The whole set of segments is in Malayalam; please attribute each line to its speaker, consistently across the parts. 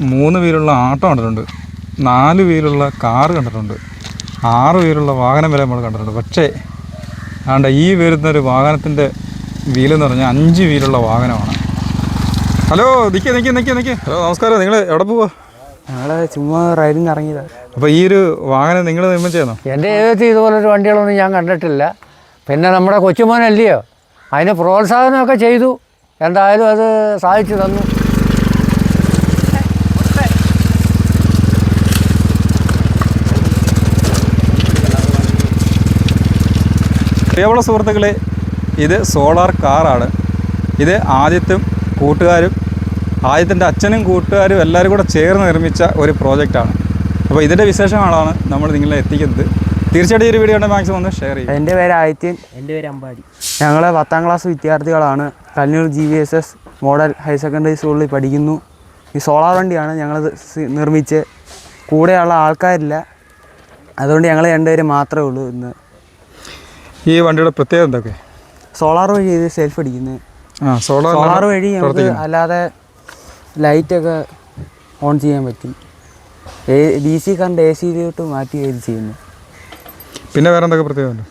Speaker 1: മൂന്ന് വീലുള്ള ആട്ടോ കണ്ടിട്ടുണ്ട്. നാല് വീലുള്ള കാറ് കണ്ടിട്ടുണ്ട്. ആറ് വീലുള്ള വാഹനം വരെ നമ്മൾ കണ്ടിട്ടുണ്ട്. പക്ഷേ അതുകൊണ്ട് ഈ വരുന്ന ഒരു വാഹനത്തിന്റെ വീലെന്ന് പറഞ്ഞാൽ അഞ്ച് വീലുള്ള വാഹനമാണ്. ഹലോ നിൽക്കുക നിൽക്കുക നിൽക്കുക നിൽക്കുക ഹലോ നമസ്കാരം. നിങ്ങൾ എവിടെ പോവാ?
Speaker 2: ഞങ്ങൾ ചുമ്മാ റൈഡിങ് ഇറങ്ങിയതാ.
Speaker 1: അപ്പോൾ ഈ ഒരു വാഹനം നിങ്ങൾ നിർമ്മിച്ചതാണോ
Speaker 3: എന്റെ ജീവിതത്തിൽ ഇതുപോലൊരു വണ്ടികളൊന്നും ഞാൻ കണ്ടിട്ടില്ല. പിന്നെ നമ്മുടെ കൊച്ചുമോനല്ലയോ? അതിന് പ്രോത്സാഹനമൊക്കെ ചെയ്തു. എന്തായാലും അത് സാധിച്ചു തന്നു.
Speaker 1: പ്രിയമുള്ള സുഹൃത്തുക്കളെ ഇത് സോളാർ കാറാണ്. ഇത് ആദ്യത്തും കൂട്ടുകാരും ആദ്യത്തിന്റെ അച്ഛനും കൂട്ടുകാരും എല്ലാവരും കൂടെ ചേർന്ന് നിർമ്മിച്ച ഒരു പ്രോജക്റ്റാണ്. അപ്പോൾ ഇതിന്റെ വിശേഷങ്ങളാണ് നമ്മൾ നിങ്ങളെ എത്തിക്കുന്നത്. തീർച്ചയായിട്ടും ഈ ഒരു വീഡിയോ മാക്സിമം ഒന്ന് ഷെയർ ചെയ്യും
Speaker 2: എന്റെ പേര് ആദിത്യൻ. എന്റെ പേര് അമ്പാടി ഞങ്ങൾ പത്താം ക്ലാസ് വിദ്യാർത്ഥികളാണ്. Kallur G V S S model higher secondary സ്കൂളിൽ പഠിക്കുന്നു. ഈ സോളാർ വണ്ടിയാണ് ഞങ്ങൾ നിർമ്മിച്ച് കൂടെയുള്ള ആൾക്കാരില്ല. അതുകൊണ്ട് ഞങ്ങൾ രണ്ടുപേരും മാത്രമേ ഉള്ളൂ ഇന്ന്.
Speaker 1: ഈ വണ്ടിയുടെ പ്രത്യേകത എന്തൊക്കെ?
Speaker 2: സോളാർ വഴി ഇത് സെൽഫ് അടിക്കുന്നത്
Speaker 1: ആ സോളാർ
Speaker 2: സോളാർ വഴി നമുക്ക് അല്ലാതെ ലൈറ്റൊക്കെ ഓൺ ചെയ്യാൻ പറ്റും. ഡി സി കറണ്ട് എ സിയിലോട്ട് മാറ്റി ഇത് ചെയ്യുന്നു.
Speaker 1: പിന്നെ വേറെ എന്തൊക്കെ പ്രത്യേകത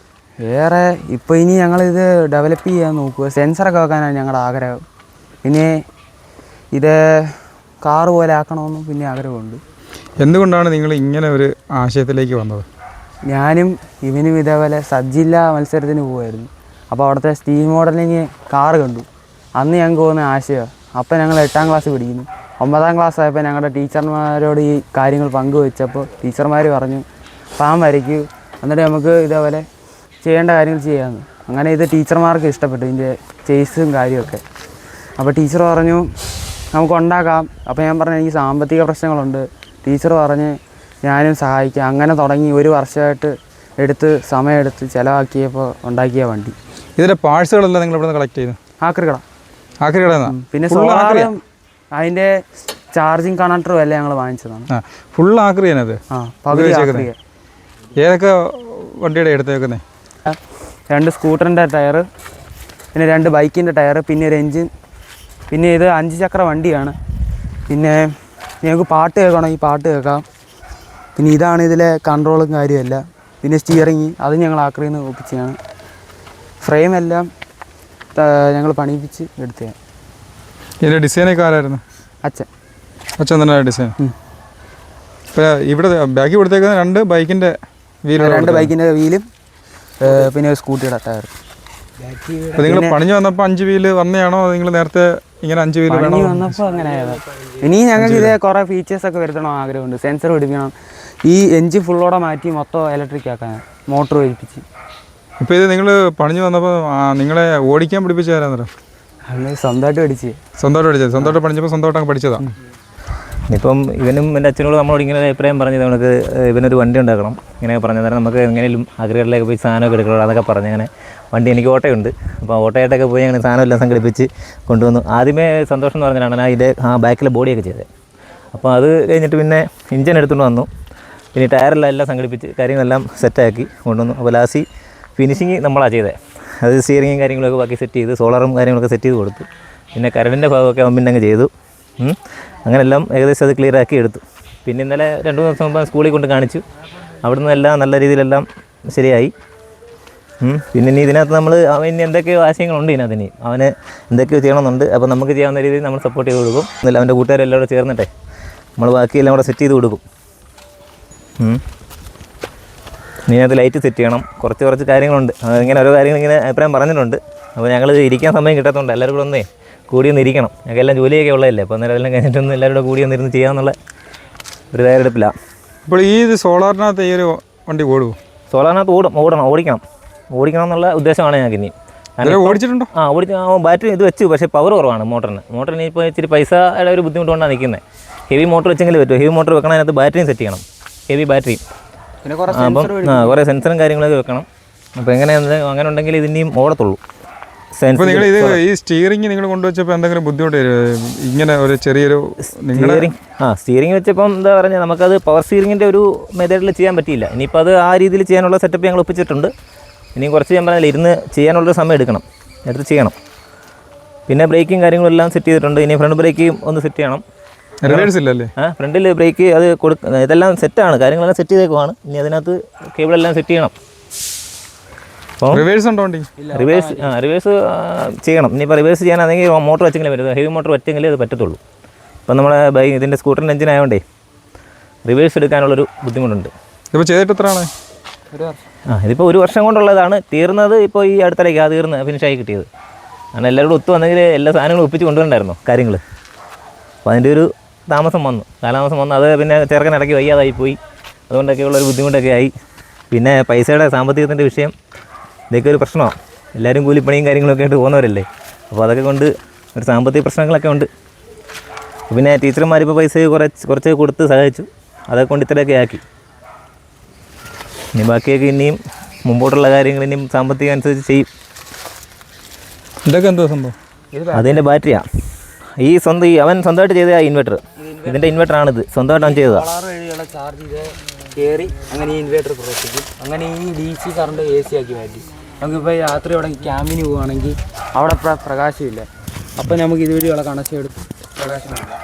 Speaker 2: വേറെ ഇപ്പോൾ ഇനി ഞങ്ങളിത് ഡെവലപ്പ് ചെയ്യാൻ നോക്കുക. സെൻസറൊക്കെ വെക്കാനാണ് ഞങ്ങളുടെ ആഗ്രഹം. പിന്നെ ഇത് കാറ് പോലെ ആക്കണമെന്നും പിന്നെ ആഗ്രഹമുണ്ട്.
Speaker 1: എന്തുകൊണ്ടാണ് നിങ്ങൾ ഇങ്ങനെ ഒരു ആശയത്തിലേക്ക് വന്നത്?
Speaker 2: ഞാനും ഇവനും ഇതേപോലെ സജ്ജില്ല മത്സരത്തിന് പോകുമായിരുന്നു അപ്പോൾ അവിടുത്തെ സ്റ്റീം മോഡലിങ് കാറ് കണ്ടു. അന്ന് ഞങ്ങൾക്ക് പോകുന്ന ആശയമാണ് അപ്പം ഞങ്ങൾ എട്ടാം ക്ലാസ് പഠിക്കുന്നു. ഒമ്പതാം ക്ലാസ് ആയപ്പോൾ ഞങ്ങളുടെ ടീച്ചർമാരോട് ഈ കാര്യങ്ങൾ പങ്കുവെച്ചപ്പോൾ ടീച്ചർമാർ പറഞ്ഞു പാൻ വരയ്ക്കൂ. എന്നിട്ട് നമുക്ക് ഇതേപോലെ ചെയ്യേണ്ട കാര്യങ്ങൾ ചെയ്യാമെന്ന് അങ്ങനെ ഇത് ടീച്ചർമാർക്ക് ഇഷ്ടപ്പെട്ടു ഇതിന്റെ ചേസും കാര്യമൊക്കെ അപ്പോൾ ടീച്ചർ പറഞ്ഞു നമുക്ക് ഉണ്ടാക്കാം അപ്പോൾ ഞാൻ പറഞ്ഞു എനിക്ക് സാമ്പത്തിക പ്രശ്നങ്ങളുണ്ട്. ടീച്ചർ പറഞ്ഞ് ഞാനും സഹായിക്കാം. അങ്ങനെ തുടങ്ങി ഒരു വർഷമായിട്ട് എടുത്ത് സമയമെടുത്ത് ചിലവാക്കിയപ്പോൾ ഉണ്ടാക്കിയ വണ്ടി.
Speaker 1: ഇതിന്റെ പാഴ്സുകളെല്ലാം നിങ്ങൾ ഇവിടെ നിന്ന് കളക്ട് ചെയ്യുന്നു
Speaker 2: ആക്രികട
Speaker 1: ആക്രി കടയിൽ
Speaker 2: പിന്നെ? സോളാറും അതിന്റെ ചാർജിങ് കണക്ടറും എല്ലാം ഞങ്ങൾ വാങ്ങിച്ചതാണ്.
Speaker 1: ഫുൾ ആക്രിയാണത്?
Speaker 2: ആ പകുതി ആക്രിയ.
Speaker 1: ഏതൊക്കെ വണ്ടിയുടെ എടുത്തേക്കുന്നേ?
Speaker 2: രണ്ട് സ്കൂട്ടറിന്റെ ടയർ പിന്നെ രണ്ട് ബൈക്കിന്റെ ടയർ പിന്നെ ഒരു എൻജിൻ പിന്നെ ഇത് അഞ്ച് ചക്ര വണ്ടിയാണ്. പിന്നെ ഞങ്ങൾക്ക് പാട്ട് കേൾക്കണം? ഈ പാട്ട് കേൾക്കാം. പിന്നെ ഇതാണ് ഇതിലെ കൺട്രോളും കാര്യമല്ല പിന്നെ സ്റ്റിയറിങ് അത് ഞങ്ങൾ ആക്രിയിൽ നിന്ന് ഒപ്പിച്ചതാണ്. ഫ്രെയിം എല്ലാം ഞങ്ങൾ പണിയിപ്പിച്ച് എടുത്തതാണ്.
Speaker 1: ഇതിന്റെ ഡിസൈനൊക്കെ ആരായിരുന്നു?
Speaker 2: അച്ഛൻ.
Speaker 1: അച്ഛൻ തന്നെ ഡിസൈൻ. ഇവിടെ ബാക്കി കൊടുത്തേക്കുന്ന രണ്ട് ബൈക്കിന്റെ വീലും
Speaker 2: രണ്ട് ബൈക്കിന്റെ വീലും പിന്നെ ഒരു സ്കൂട്ടിയുടെ ടയർ
Speaker 1: നിങ്ങൾ പണിഞ്ഞു വന്നപ്പോൾ അഞ്ച് വീൽ വന്നെയാണോ നിങ്ങൾ നേരത്തെ ഇങ്ങനെ അഞ്ച്
Speaker 2: വീൽ വന്നപ്പോൾ അങ്ങനെ ഇനി ഞങ്ങൾക്ക് ഇതേ കുറേ ഫീച്ചേഴ്സ് ഒക്കെ വരുത്തണം ആഗ്രഹമുണ്ട്. സെൻസർ പിടിപ്പിക്കണം. ഈ എഞ്ചിൻ ഫുള്ളോടെ മാറ്റി മൊത്തം ഇലക്ട്രിക് ആക്കാൻ മോട്ടോർ ഒഴിപ്പിച്ച്
Speaker 1: ഇപ്പോൾ ഇത് നിങ്ങൾ പണിഞ്ഞു വന്നപ്പോൾ നിങ്ങളെ ഓടിക്കാൻ പഠിപ്പിച്ച ആരാന്നറിയോ?
Speaker 2: സ്വന്തമായിട്ട് പഠിച്ച്.
Speaker 1: സ്വന്തമായിട്ട് പഠിച്ചത്? സ്വന്തമായിട്ട് പഠിച്ചപ്പോൾ സ്വന്തമായിട്ട് അങ്ങ് പഠിച്ചതാണ്
Speaker 4: ഇപ്പം ഇവനും എന്റെ അച്ഛനോട് നമ്മളോട് ഇങ്ങനെ ഒരു അഭിപ്രായം പറഞ്ഞത് നമുക്ക് ഇവനൊരു വണ്ടി ഉണ്ടാക്കണം. ഇങ്ങനെ പറഞ്ഞു തരാം. നമുക്ക് എങ്ങനെയും അഗ്രഹങ്ങളിലേക്ക് പോയി സാധനമൊക്കെ എടുക്കണം അതൊക്കെ പറഞ്ഞ് അങ്ങനെ വണ്ടി എനിക്ക് ഓട്ടയുണ്ട്. അപ്പോൾ ഓട്ടയായിട്ടൊക്കെ പോയി അങ്ങനെ സാധനം എല്ലാം സംഘടിപ്പിച്ച് കൊണ്ടുവന്നു. ആദ്യമേ സന്തോഷം എന്ന് പറഞ്ഞിട്ടാണ് ഞാൻ ഇതിന്റെ ആ ബാക്കിലെ ബോഡിയൊക്കെ ചെയ്തത് അപ്പോൾ അത് കഴിഞ്ഞിട്ട് പിന്നെ ഇഞ്ചൻ എടുത്തുകൊണ്ട് വന്നു. പിന്നെ ടയറെല്ലാം എല്ലാം സംഘടിപ്പിച്ച് കാര്യങ്ങളെല്ലാം സെറ്റാക്കി കൊണ്ടുവന്നു. അപ്പോൾ ലാസ്റ്റ് ഫിനിഷിങ് നമ്മളാണ് ചെയ്തത് അത് സ്റ്റിയറിങ്ങും കാര്യങ്ങളൊക്കെ ബാക്കി സെറ്റ് ചെയ്ത് സോളറും കാര്യങ്ങളൊക്കെ സെറ്റ് ചെയ്ത് കൊടുത്തു. പിന്നെ കരടിന്റെ ഭാഗമൊക്കെ പിന്നെ അങ്ങ് ചെയ്തു. അങ്ങനെയെല്ലാം ഏകദേശം അത് ക്ലിയർ ആക്കി എടുത്തു. പിന്നെ ഇന്നലെ രണ്ട് മൂന്ന് ദിവസം മുമ്പ് സ്കൂളിൽ കൊണ്ട് കാണിച്ചു. അവിടുന്ന് എല്ലാം നല്ല രീതിയിലെല്ലാം ശരിയായി. പിന്നെ ഇനി ഇതിനകത്ത് നമ്മൾ അവൻ ഇനി എന്തൊക്കെയോ ആശയങ്ങളുണ്ട് ഇതിനകത്ത് ഇനി. അവന് എന്തൊക്കെയോ ചെയ്യണമെന്നുണ്ട്. അപ്പോൾ നമുക്ക് ചെയ്യാവുന്ന രീതിയിൽ നമ്മൾ സപ്പോർട്ട് ചെയ്ത് കൊടുക്കും. എന്നാലും അവന്റെ കൂട്ടുകാരെല്ലാം കൂടെ ചേർന്നിട്ടെ. നമ്മൾ ബാക്കിയെല്ലാം കൂടെ സെറ്റ് ചെയ്ത് കൊടുക്കും. ഉം. അത് ലൈറ്റ് സെറ്റ് ചെയ്യണം. കുറച്ച് കുറച്ച് കാര്യങ്ങളുണ്ട്. ഇങ്ങനെ ഓരോ കാര്യങ്ങൾ ഇങ്ങനെ അഭിപ്രായം പറഞ്ഞിട്ടുണ്ട്. അപ്പോൾ ഞങ്ങൾ ഇരിക്കാൻ സമയം കിട്ടാത്തതുകൊണ്ട് എല്ലാവരും കൂടെ ഒന്നേ കൂടി ഒന്ന് ഇരിക്കണം. ഞങ്ങൾക്ക് എല്ലാം ജോലിയൊക്കെ ഉള്ളതല്ലേ? അപ്പോൾ അന്നേരം എല്ലാം കഴിഞ്ഞിട്ടൊന്ന് എല്ലാവരും കൂടെ കൂടി ഒന്നിരുന്ന് ചെയ്യാമെന്നുള്ള ഒരു തയ്യാറെടുപ്പില്ല
Speaker 1: ഇപ്പോൾ ഈ ഇത് സോളാറിനകത്ത് ഈ ഒരു വണ്ടി ഓടുമോ
Speaker 4: സോളാറിനകത്ത് ഓടും. ഓടണം. ഓടിക്കണം. ഓടിക്കണം എന്നുള്ള ഉദ്ദേശമാണ് ഞങ്ങൾക്ക് ഇനി
Speaker 1: ഓടിച്ചിട്ടുണ്ടോ?
Speaker 4: ആ ഓടി ബാറ്ററി ഇത് വെച്ചു. പക്ഷേ പവർ കുറവാണ് മോട്ടറിന്. മോട്ടറിന് ഇപ്പോൾ ഇച്ചിരി പൈസയുടെ ഒരു ബുദ്ധിമുട്ട് കൊണ്ടാണ് നിൽക്കുന്നത്. ഹെവി മോട്ടർ വെച്ചെങ്കിലും പറ്റും. ഹെവി മോട്ടർ വെക്കണം അതിനകത്ത് ബാറ്ററിയും സെറ്റ് ചെയ്യണം. ഹെവി ബാറ്ററിയും അപ്പം ആ കുറേ സെൻസറും കാര്യങ്ങളൊക്കെ വെക്കണം. അപ്പോൾ എങ്ങനെയാണ് അങ്ങനെ ഉണ്ടെങ്കിൽ ഇതിനെയും ഓടത്തുള്ളൂ. സെൻസർ
Speaker 1: നിങ്ങൾ ഇത് ഈ സ്റ്റിയറിംഗ് നിങ്ങൾ കൊണ്ടുവച്ചപ്പോൾ എന്തെങ്കിലും ബുദ്ധിമുട്ട്? ഇങ്ങനെ ഒരു ചെറിയൊരു
Speaker 4: സ്റ്റിയറിംഗ് ആ സ്റ്റിയറിംഗ് വെച്ചപ്പം എന്താ പറഞ്ഞാൽ നമുക്കത് പവർ സ്റ്റിയറിങ്ങിന്റെ ഒരു മെത്തേഡിൽ ചെയ്യാൻ പറ്റിയില്ല. ഇനിയിപ്പോൾ അത് ആ രീതിയിൽ ചെയ്യാനുള്ള സെറ്റപ്പ് ഞങ്ങൾ ഒപ്പിച്ചിട്ടുണ്ട്. ഇനിയും കുറച്ച് ഞാൻ പറഞ്ഞാൽ ഇരുന്ന് ചെയ്യാനുള്ളൊരു സമയം എടുക്കണം. എടുത്ത് ചെയ്യണം. പിന്നെ ബ്രേക്കും കാര്യങ്ങളും എല്ലാം സെറ്റ് ചെയ്തിട്ടുണ്ട്. ഇനി ഫ്രണ്ട് ബ്രേക്കും ഒന്ന് സെറ്റ് ചെയ്യണം.
Speaker 1: റിവേഴ്സ് ഇല്ലല്ലേ
Speaker 4: ഫ്രണ്ടിൽ ബ്രേക്ക് അത് കൊടുക്ക ഇതെല്ലാം സെറ്റാണ് കാര്യങ്ങളെല്ലാം സെറ്റ് ചെയ്തേക്കുവാണ്. ഇനി അതിനകത്ത് കേബിളെല്ലാം സെറ്റ് ചെയ്യണം.
Speaker 1: റിവേഴ്സ് ഉണ്ടോ
Speaker 4: റിവേഴ്സ് ആ റിവേഴ്സ് ചെയ്യണം. ഇനിയിപ്പോൾ റിവേഴ്സ് ചെയ്യാനാണെങ്കിൽ മോട്ടോർ വെച്ചെങ്കിലും പറ്റും ഹെവി മോട്ടോർ വെച്ചെങ്കിലേ അത് പറ്റത്തുള്ളൂ. ഇപ്പം നമ്മുടെ ബൈക്ക് ഇതിന്റെ സ്കൂട്ടറിന്റെ എഞ്ചിൻ ആയതുകൊണ്ടേ റിവേഴ്സ് എടുക്കാനുള്ളൊരു ബുദ്ധിമുട്ടുണ്ട്.
Speaker 1: ഇപ്പോൾ ചെയ്തിട്ട് എത്രയാണ്?
Speaker 4: ആ ഇതിപ്പോൾ ഒരു വർഷം കൊണ്ടുള്ളതാണ്. തീർന്നത് ഇപ്പോൾ ഈ അടുത്തിടയ്ക്ക് ആ തീർന്ന് ഫിനിഷായി കിട്ടിയത്. കാരണം എല്ലാവരും കൂടെ ഒത്തു വന്നെങ്കിൽ എല്ലാ സാധനങ്ങളും ഒപ്പിച്ച് കൊണ്ടുവരണ്ടായിരുന്നു കാര്യങ്ങൾ അപ്പോൾ അതിന്റെ ഒരു താമസം വന്നു. കാലതാമസം വന്നു. അത് പിന്നെ ചെറുക്കൻ ഇടയ്ക്ക് വയ്യാതായി പോയി. അതുകൊണ്ടൊക്കെയുള്ള ഒരു ബുദ്ധിമുട്ടൊക്കെ ആയി. പിന്നെ പൈസയുടെ സാമ്പത്തികത്തിന്റെ വിഷയം ഇതൊക്കെ ഒരു പ്രശ്നമാണ് എല്ലാവരും കൂലിപ്പണിയും കാര്യങ്ങളൊക്കെ ആയിട്ട് പോകുന്നവരല്ലേ? അപ്പോൾ അതൊക്കെ കൊണ്ട് ഒരു സാമ്പത്തിക പ്രശ്നങ്ങളൊക്കെ ഉണ്ട്. പിന്നെ ടീച്ചർമാർ ഇപ്പോൾ പൈസ കുറച്ച് കുറച്ച് കൊടുത്ത് സഹായിച്ചു. അതൊക്കെ കൊണ്ട് ഇത്രയൊക്കെ ആക്കി. ഇനി ബാക്കിയൊക്കെ ഇനിയും മുമ്പോട്ടുള്ള കാര്യങ്ങൾ ഇനിയും സാമ്പത്തികം അനുസരിച്ച് ചെയ്യും.
Speaker 1: ഇതൊക്കെ എന്തോ സംഭവം?
Speaker 4: അതിന്റെ ബാറ്ററിയാണ് ഈ സ്വന്തം ഈ അവൻ സ്വന്തമായിട്ട് ചെയ്ത ഇൻവെർട്ടർ ഇതിന്റെ ഇൻവെർട്ടറാണിത് സ്വന്തമായിട്ട് അവൻ ചെയ്തതാണ്
Speaker 2: സോളാർ വഴിയുള്ള ചാർജ് കയറി അങ്ങനെ ഈ ഇൻവേർട്ടർ പ്രവർത്തിക്കും അങ്ങനെ ഈ D C current A C ആക്കി മാറ്റി. നമുക്കിപ്പോൾ രാത്രി അവിടെ ക്യാമ്പിന് പോവുകയാണെങ്കിൽ അവിടെ പ്ര- പ്രകാശമില്ല. അപ്പോൾ നമുക്ക് ഇതുവഴിയുള്ള കണക്ഷൻ എടുത്ത് പ്രകാശം കൊടുക്കാം.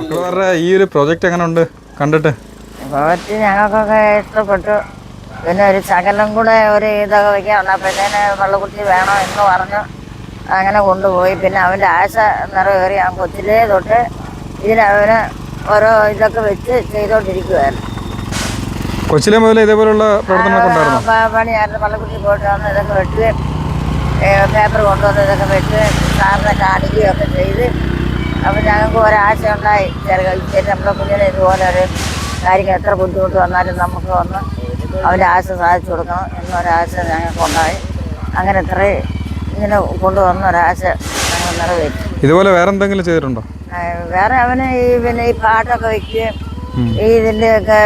Speaker 1: മക്കളുടെ ഈ ഒരു പ്രോജക്റ്റ് എങ്ങനെ ഉണ്ട് കണ്ടിട്ട്?
Speaker 5: പ്രൊജക്റ്റ് ഞങ്ങൾക്കൊക്കെ ഇഷ്ടപ്പെട്ടു. പിന്നെ ഒരു ശകലം കൂടെ ഒരു ഇതൊക്കെ വയ്ക്കാൻ വന്നപ്പോഴത്തേന് വെള്ളക്കുട്ടി വേണം എന്ന് പറഞ്ഞു. അങ്ങനെ കൊണ്ടുപോയി. പിന്നെ അവന്റെ ആശ നിറവേറി ആ കൊച്ചിലേ തൊട്ട് ഇതിനവന് ഓരോ ഇതൊക്കെ വെച്ച് ചെയ്തോണ്ടിരിക്കുവായിരുന്നു.
Speaker 1: കൊച്ചിലെ മുതൽ ഇതേപോലുള്ള
Speaker 5: പണിയായിരുന്നു. പള്ളക്കുട്ടി പോയിട്ട് വന്ന് ഇതൊക്കെ വെട്ടുകയും പേപ്പർ കൊണ്ടുവന്ന് ഇതൊക്കെ വെട്ടുകയും സാറിനെ കാണിക്കുകയും ഒക്കെ ചെയ്ത് അപ്പം ഞങ്ങൾക്ക് ഒരാശ ഉണ്ടായി. ചെറുപ്പം നമ്മുടെ കുഞ്ഞിനെ ഇതുപോലെ ഒരു കാര്യങ്ങൾ എത്ര ബുദ്ധിമുട്ട് വന്നാലും നമുക്ക് വന്ന് അവന്റെ ആശ സാധിച്ചു കൊടുക്കണം എന്നൊരാശ ഞങ്ങൾക്കുണ്ടായി. അങ്ങനെ ഇത്രയും ഇങ്ങനെ കൊണ്ടുവന്ന ഞങ്ങൾ നിറവേറ്റി.
Speaker 1: ഇതുപോലെ വേറെ എന്തെങ്കിലും ചെയ്തിട്ടുണ്ടോ
Speaker 5: വേറെ അവന് ഈ പിന്നെ ഈ പാട്ടൊക്കെ വെക്കുകയും ഈ ഇതിന്റെയൊക്കെ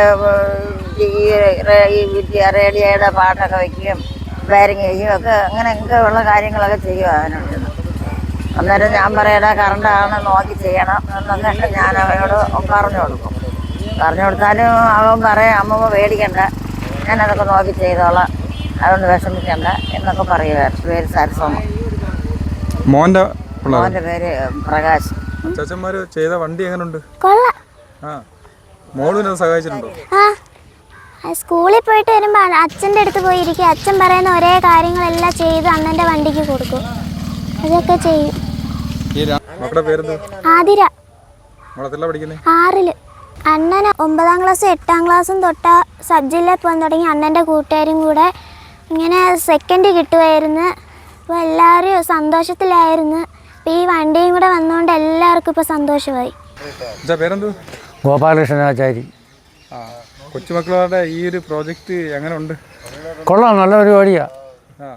Speaker 5: ഈ റേഡിയോയുടെ പാട്ടൊക്കെ വെക്കുകയും വയറിങ് ചെയ്യുകയും ഒക്കെ അങ്ങനെയൊക്കെ ഉള്ള കാര്യങ്ങളൊക്കെ ചെയ്യും അവനുണ്ട് അന്നേരം ഞാൻ പറയടാ കറണ്ടാണ് നോക്കി ചെയ്യണം എന്നൊക്കെ ഞാൻ അവനോട് പറഞ്ഞു കൊടുക്കും. പറഞ്ഞു കൊടുത്താലും അവൻ പറയാം അമ്മ പേടിക്കണ്ട ഞാനതൊക്കെ നോക്കി ചെയ്തോളാം അതൊന്ന് വിഷമിക്കണ്ട എന്നൊക്കെ പറയുമായിരുന്നു പേര് സരസ്വമ
Speaker 1: മോന്റെ
Speaker 5: മോന്റെ പേര് പ്രകാശ്.
Speaker 1: ചേച്ചന്മാര് ചെയ്ത വണ്ടി എങ്ങനെയുണ്ട്
Speaker 6: കൊള്ളാം.
Speaker 1: ആ. മോളും അത് സഹായിച്ചിട്ടുണ്ടോ?
Speaker 6: ആ. ആ, സ്കൂളിൽ പോയിട്ട് വരുമ്പോൾ അച്ഛന്റെ അടുത്ത് പോയിരിക്കും അച്ഛൻ പറയുന്ന ഒരേ കാര്യങ്ങളെല്ലാം ചെയ്ത് അണ്ണന്റെ വണ്ടിക്ക് കൊടുക്കും. അതൊക്കെ ചെയ്യും. ആതിര. ആറിൽ. അണ്ണന് ഒമ്പതാം ക്ലാസ്സും എട്ടാം ക്ലാസ്സും തൊട്ട സബ് ജില്ലയിൽ പോകാൻ തുടങ്ങി. അണ്ണന്റെ കൂട്ടുകാരും കൂടെ ഇങ്ങനെ സെക്കൻഡ് കിട്ടുമായിരുന്നു അപ്പോൾ എല്ലാവരും സന്തോഷത്തിലായിരുന്നു. അപ്പോൾ ഈ വണ്ടിയും കൂടെ വന്നുകൊണ്ട് എല്ലാവർക്കും ഇപ്പോൾ സന്തോഷമായി.
Speaker 1: ഗോപാലകൃഷ്ണൻ പേരെന്ത്?
Speaker 3: ഗോപാലകൃഷ്ണനാചാരി.
Speaker 1: ആ കൊച്ചുമക്കളുടെ ഈ ഒരു പ്രോജക്റ്റ് എങ്ങനെ ഉണ്ട്
Speaker 3: കൊള്ളാം നല്ല പരിപാടിയാണ്
Speaker 1: ആ.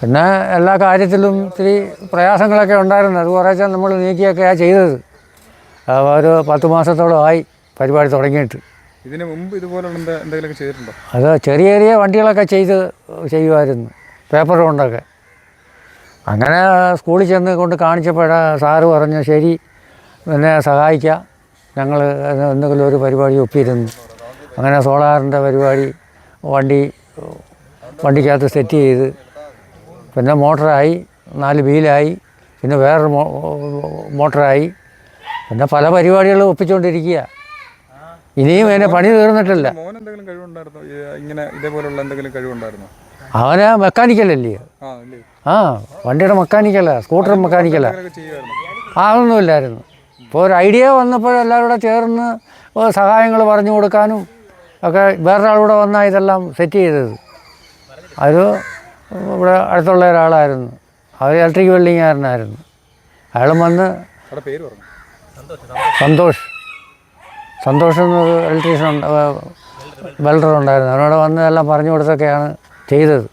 Speaker 3: പിന്നെ എല്ലാ കാര്യത്തിലും ഇത്തിരി പ്രയാസങ്ങളൊക്കെ ഉണ്ടായിരുന്നു. അത് കുറേശ്ശെ നമ്മൾ നീക്കിയൊക്കെയാണ് ചെയ്തത്. ഒരു പത്ത് മാസത്തോളം ആയി പരിപാടി തുടങ്ങിയിട്ട്.
Speaker 1: ഇതിന് മുമ്പ് ഇതുപോലുള്ള എന്താ എന്തെങ്കിലുമൊക്കെ ചെയ്തിട്ടുണ്ടോ?
Speaker 3: അത് ചെറിയ ചെറിയ വണ്ടികളൊക്കെ ചെയ്ത് ചെയ്യുമായിരുന്നു. പേപ്പർ കൊണ്ടൊക്കെ അങ്ങനെ സ്കൂളിൽ ചെന്ന് കൊണ്ട് കാണിച്ചപ്പോഴാണ് സാറ് പറഞ്ഞു ശരി എന്നെ സഹായിക്കാം. ഞങ്ങൾ എന്തെങ്കിലും ഒരു പരിപാടി ഒപ്പിയിരുന്നു. അങ്ങനെ സോളാറിന്റെ പരിപാടി വണ്ടി വണ്ടിക്കകത്ത് സെറ്റ് ചെയ്ത്. പിന്നെ മോട്ടറായി നാല് വീലായി. പിന്നെ വേറൊരു മോ മോട്ടറായി. പിന്നെ പല പരിപാടികളും ഒപ്പിച്ചുകൊണ്ടിരിക്കുക ഇനിയും അതിനെ പണി തീർന്നിട്ടില്ല.
Speaker 1: മോൻ എന്തെങ്കിലും കഴിവുണ്ടായിരുന്നു? ഇങ്ങനെ ഇതേപോലുള്ള എന്തെങ്കിലും കഴിവുണ്ടായിരുന്നു?
Speaker 3: അവന് മെക്കാനിക്കലല്ലേ?
Speaker 1: ആ
Speaker 3: വണ്ടിയുടെ മെക്കാനിക്കലാ സ്കൂട്ടർ മെക്കാനിക്കലാ. ആ ഒന്നുമില്ലായിരുന്നു ഇപ്പോൾ ഒരു ഐഡിയ വന്നപ്പോൾ എല്ലാവരും കൂടെ ചേർന്ന് സഹായങ്ങൾ പറഞ്ഞു കൊടുക്കാനും ഒക്കെ വേറൊരാളൂടെ വന്നാൽ ഇതെല്ലാം സെറ്റ് ചെയ്തത്. അത് ഇവിടെ അടുത്തുള്ള ഒരാളായിരുന്നു. അവർ ഇലക്ട്രിക് വെൽഡിങ്ങുകാരനായിരുന്നു അയാളും വന്ന് സന്തോഷ്. സന്തോഷ് ഇലക്ട്രീഷ്യൻ വെൽഡർ ഉണ്ടായിരുന്നു. അവനോട് വന്ന് എല്ലാം പറഞ്ഞു കൊടുത്തൊക്കെയാണ് ചെയ്തത്.